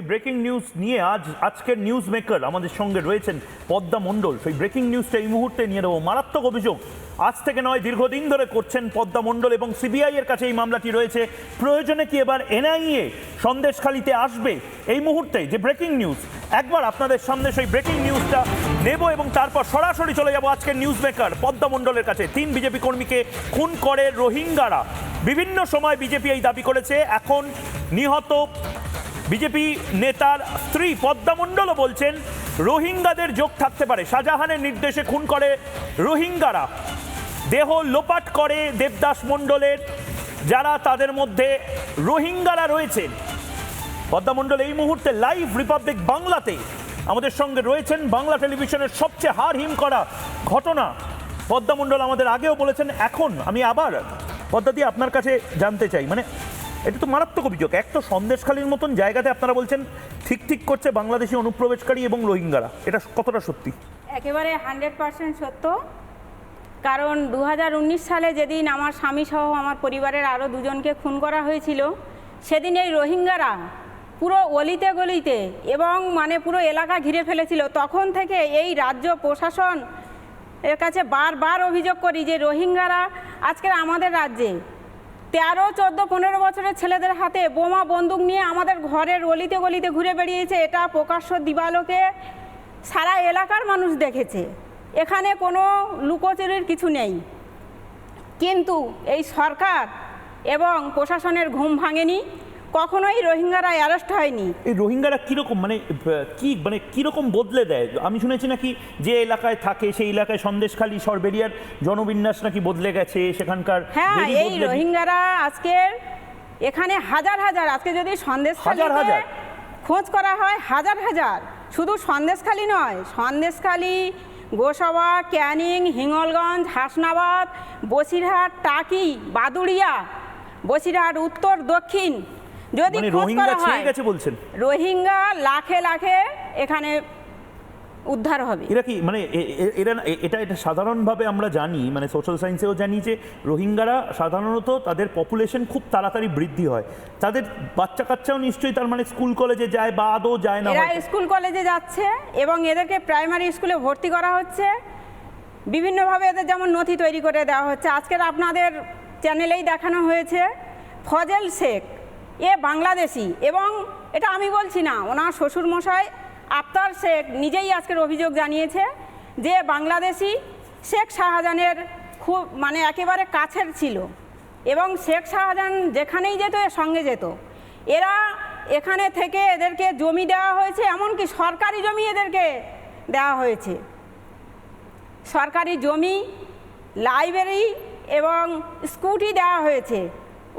Breaking news নিয়ে আজ আজকের নিউজ মেকার আমাদের সঙ্গে রয়েছেন পদ্মা মণ্ডল। সেই ব্রেকিং নিউজটা এই মুহূর্তে নিয়ে নেব। মারাত্মক অভিযোগ। আজ থেকে নয়, দীর্ঘদিন ধরে করছেন পদ্মা মণ্ডল এবং সিবিআই এর কাছে এই মামলাটি রয়েছে। প্রয়োজনে কি এবার এনআইএ সন্দেশখালিতে আসবে? এই মুহূর্তে যে ব্রেকিং নিউজ একবার আপনাদের সামনে সেই ব্রেকিং নিউজটা নেব এবং তারপর সরাসরি চলে যাব আজকের নিউজ মেকার পদ্মা মণ্ডলের কাছে। তিন বিজেপি কর্মীকে খুন করে রোহিঙ্গারা। বিভিন্ন সময় বিজেপি এই দাবি করেছে। এখন নিহত বিজেপি নেতার স্ত্রী পদ্মা মণ্ডলও বলছেন, রোহিঙ্গাদের যোগ থাকতে পারে। শাহজাহানের নির্দেশে খুন করে রোহিঙ্গারা। দেহ লোপাট করে দেবদাস মণ্ডলের, যারা তাদের মধ্যে রোহিঙ্গারা রয়েছেন পদ্মা মণ্ডল এই মুহূর্তে লাইভ রিপাবলিক বাংলাতে আমাদের সঙ্গে রয়েছেন। বাংলা টেলিভিশনের সবচেয়ে হার হিম করা ঘটনা। পদ্মা মণ্ডল আমাদের আগেও বলেছেন, এখন আমি আবার পদ্মা দিয়ে আপনার কাছে জানতে চাই। মানে এটা তো মারাত্মক অভিযোগ। এক তো সন্দেশখালীর মতন জায়গাতে আপনারা বলছেন, ঠিক ঠিক করছে বাংলাদেশি অনুপ্রবেশকারী এবং রোহিঙ্গারা। এটা কতটা সত্যি? একেবারে হান্ড্রেড পার্সেন্ট সত্য। কারণ দু হাজার উনিশ সালে যেদিন আমার স্বামী সহ আমার পরিবারের আরও দুজনকে খুন করা হয়েছিল, সেদিন এই রোহিঙ্গারা পুরো অলিতে গলিতে এবং মানে পুরো এলাকা ঘিরে ফেলেছিল। তখন থেকে এই রাজ্য প্রশাসন এর কাছে বারবার অভিযোগ করি যে রোহিঙ্গারা আজকের আমাদের রাজ্যে তেরো, চোদ্দ, পনেরো বছরের ছেলেদের হাতে বোমা, বন্দুক নিয়ে আমাদের ঘরের অলিতে গলিতে ঘুরে বেড়িয়েছে। এটা প্রকাশ্য দিবালোকে সারা এলাকার মানুষ দেখেছে। এখানে কোনো লুকোচুরির কিছু নেই। কিন্তু এই সরকার এবং প্রশাসনের ঘুম ভাঙেনি। কখনোই রোহিঙ্গারা অ্যারেস্ট হয়নি। এই রোহিঙ্গারা কীরকম মানে কি মানে কীরকম বদলে দেয়? আমি শুনেছি নাকি যে এলাকায় থাকে সেই এলাকায় সন্দেশখালী সরবেরিয়ার জনবিন্যাস নাকি বদলে গেছে সেখানকার হ্যাঁ এই রোহিঙ্গারা আজকের এখানে হাজার হাজার আজকে যদি সন্দেশ হাজার হাজার? খোঁজ করা হয় হাজার হাজার। শুধু সন্দেশখালী নয় সন্দেশখালী গোসাবা ক্যানিং হিঙ্গলগঞ্জ হাসনাবাদ বসিরহাট টাকি বাদুড়িয়া বসিরহাট উত্তর দক্ষিণ যদি মানে খোঁজ করা হয় গেছে বলছেন। রোহিঙ্গা লাখে লাখে এখানে উদ্ধার হবে। এরা কি মানে এরা এটা এটা সাধারণভাবে আমরা জানি মানে সোশ্যাল সায়েন্সেও জানি যে রোহিঙ্গারা সাধারণত তাদের পপুলেশন খুব তাড়াতাড়ি বৃদ্ধি হয়। তাদের বাচ্চা কাচ্চাও নিশ্চয়ই তার মানে স্কুল কলেজে যায় বা আদৌ যায় না এরা স্কুল কলেজে যাচ্ছে এবং এদেরকে প্রাইমারি স্কুলে ভর্তি করা হচ্ছে। বিভিন্নভাবে এদের যেমন নথি তৈরি করে দেওয়া হচ্ছে। আজকের আপনাদের চ্যানেলেই দেখানো হয়েছে ফজল শেখ। এ বাংলাদেশি এবং এটা আমি বলছি না, ওনার শ্বশুরমশাই আফতার শেখ নিজেই আজকের অভিযোগ জানিয়েছে যে বাংলাদেশি শেখ শাহজাহানের খুব মানে একেবারে কাছের ছিল এবং শেখ শাহজাহান যেখানেই যেত, এর সঙ্গে যেত। এরা এখানে থেকে এদেরকে জমি দেওয়া হয়েছে, এমনকি সরকারি জমি এদেরকে দেওয়া হয়েছে। সরকারি জমি, লাইব্রেরি এবং স্কুটি দেওয়া হয়েছে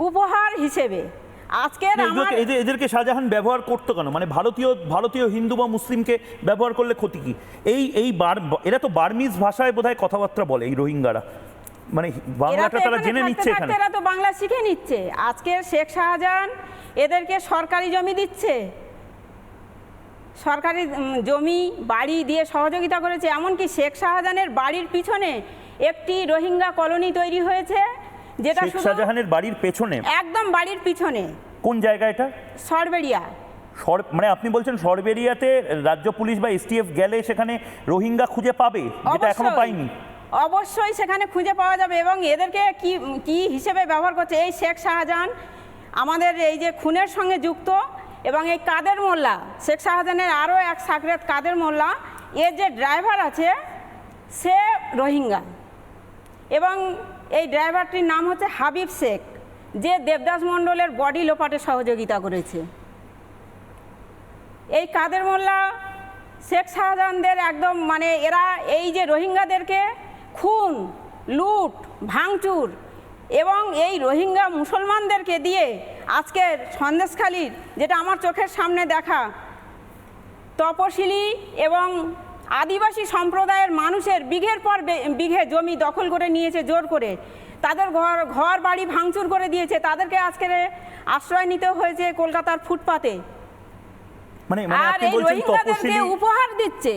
উপহার হিসেবে। আজকের আমার এদের- এদেরকে শাহজাহান ব্যবহার করতো কেন? মানে ভারতীয় ভারতীয় হিন্দু বা মুসলিমকে ব্যবহার করলে ক্ষতি কি? এই এই বার এরা তো বার্মিজ ভাষায় বোধহয় কথাবার্তা বলে এই রোহিঙ্গারা। মানে বাংলাটা তারা জেনে নিচ্ছে এখানে। এরা তো বাংলা শিখে নিচ্ছে। আজকের শেখ শাহজাহান এদেরকে সরকারি জমি দিচ্ছে। সরকারি জমি বাড়ি দিয়ে সহযোগিতা করেছে। এমনকি শেখ শাহজাহানের বাড়ির পিছনে একটি রোহিঙ্গা কলোনি তৈরি হয়েছে। যেটা শেখ শাহজাহানের বাড়ির পেছনে। একদম বাড়ির পিছনে। কোন জায়গা এটা? সরবেরিয়া সর মানে আপনি বলছেন সরবেরিয়াতে রাজ্য পুলিশ বা এসটিএফ গেলে সেখানে রোহিঙ্গা খুঁজে পাবে যেটা এখনও। পাইনি অবশ্যই সেখানে খুঁজে পাওয়া যাবে এবং এদেরকে কি কি হিসেবে ব্যবহার করছে? এই শেখ শাহজাহান আমাদের এই যে খুনের সঙ্গে যুক্ত এবং এই কাদের মোল্লা শেখ শাহজাহানের আরও এক সাকরেত কাদের মোল্লা এর যে ড্রাইভার আছে সে রোহিঙ্গা। এবং এই ড্রাইভারটির নাম হচ্ছে হাবিব শেখ, যে দেবদাস মণ্ডলের বডি লোপাটে সহযোগিতা করেছে। এই কাদের মোল্লা শেখ শাহজাহানদের একদম মানে এরা এই যে রোহিঙ্গাদেরকে খুন, লুট, ভাঙচুর এবং এই রোহিঙ্গা মুসলমানদেরকে দিয়ে আজকের সন্দেশখালির, যেটা আমার চোখের সামনে দেখা, তপশিলি এবং আদিবাসী সম্প্রদায়ের মানুষের বিঘের পর বিঘে জমি দখল করে নিয়েছে জোর করে। তাদের ঘর ঘর বাড়ি ভাঙচুর করে দিয়েছে। তাদেরকে আজকে আশ্রয় নিতে হয়েছে কলকাতার ফুটপাতে। মানে মানে আর এই রোহিঙ্গাদেরকে উপহার দিচ্ছে।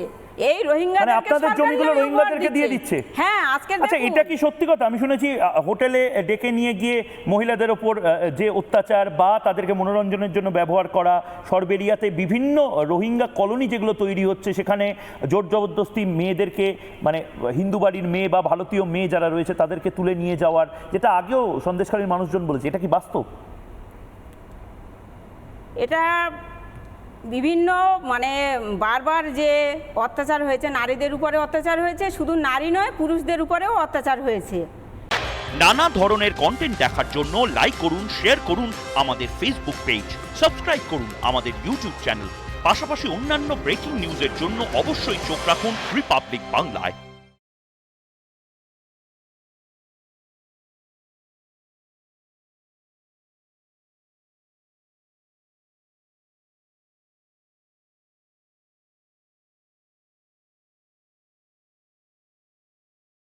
এই রোহিঙ্গা মানে আপনাদের জমিগুলো রোহিঙ্গাদেরকে দিয়ে দিচ্ছে? হ্যাঁ আজকে আচ্ছা এটা কি সত্যি কথা? আমি শুনেছি হোটেলে ডেকে নিয়ে গিয়ে মহিলাদের ওপর যে অত্যাচার বা তাদেরকে মনোরঞ্জনের জন্য ব্যবহার করা সরবেরিয়াতে বিভিন্ন রোহিঙ্গা কলোনি যেগুলো তৈরি হচ্ছে সেখানে জোর জবরদস্তি মেয়েদেরকে মানে হিন্দু বাড়ির মেয়ে বা ভারতীয় মেয়ে যারা রয়েছে তাদেরকে তুলে নিয়ে যাওয়ার যেটা আগেও সন্দেশকারীর মানুষজন বলেছে এটা কি বাস্তব? এটা বিভিন্ন মানে বারবার যে অত্যাচার হয়েছে, নারীদের উপরে অত্যাচার হয়েছে, শুধু নারী নয়, পুরুষদের উপরেও অত্যাচার হয়েছে। নানা ধরনের কন্টেন্ট দেখার জন্য লাইক করুন শেয়ার করুন আমাদের ফেসবুক পেজ সাবস্ক্রাইব করুন আমাদের ইউটিউব চ্যানেল পাশাপাশি অন্যান্য ব্রেকিং নিউজের জন্য অবশ্যই চোখ রাখুন রিপাবলিক বাংলায়